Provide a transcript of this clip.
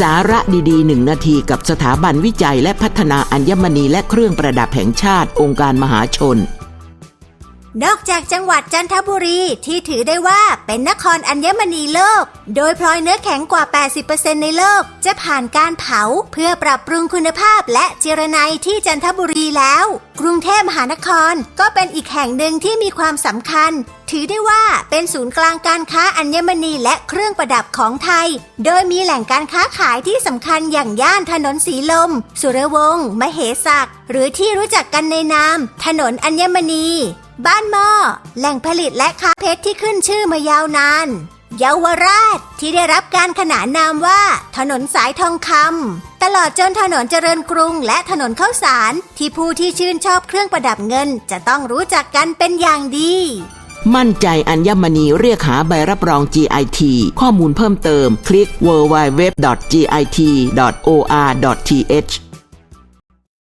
สาระดีๆหนึ่งนาทีกับสถาบันวิจัยและพัฒนาอัญมณีและเครื่องประดับแห่งชาติองค์การมหาชน นอกจากจังหวัดจันทบุรีที่ถือได้ว่าเป็นนครอัญมณีโลก โดยพลอยเนื้อแข็งกว่า 80%ในโลก จะผ่านการเผาเพื่อปรับปรุงคุณภาพและเจรไนที่จันทบุรีแล้ว กรุงเทพมหานครก็เป็นอีกแห่งหนึ่งที่มีความสำคัญ ถือได้ว่าเป็นศูนย์กลางการค้าอัญมณีและเครื่องประดับของไทย โดยมีแหล่งการค้าขายที่สำคัญอย่างย่านถนนสีลม สุรวงศ์มเหสักหรือที่รู้จักกันในนาม ถนนอัญมณี บ้านหม้อแหล่งผลิตและค้าเพชรที่ขึ้นชื่อมายาวนานเยาวราชที่ได้รับการขนานนามว่า ถนนสายทองคำตลอดจนถนนเจริญกรุง และถนนข้าวสาร ที่ผู้ที่ชื่นชอบเครื่องประดับเงิน จะต้องรู้จักกันเป็นอย่างดี มั่นใจอัญมณีเรียกหาใบรับรอง GIT ข้อมูลเพิ่มเติม คลิก www.git.or.th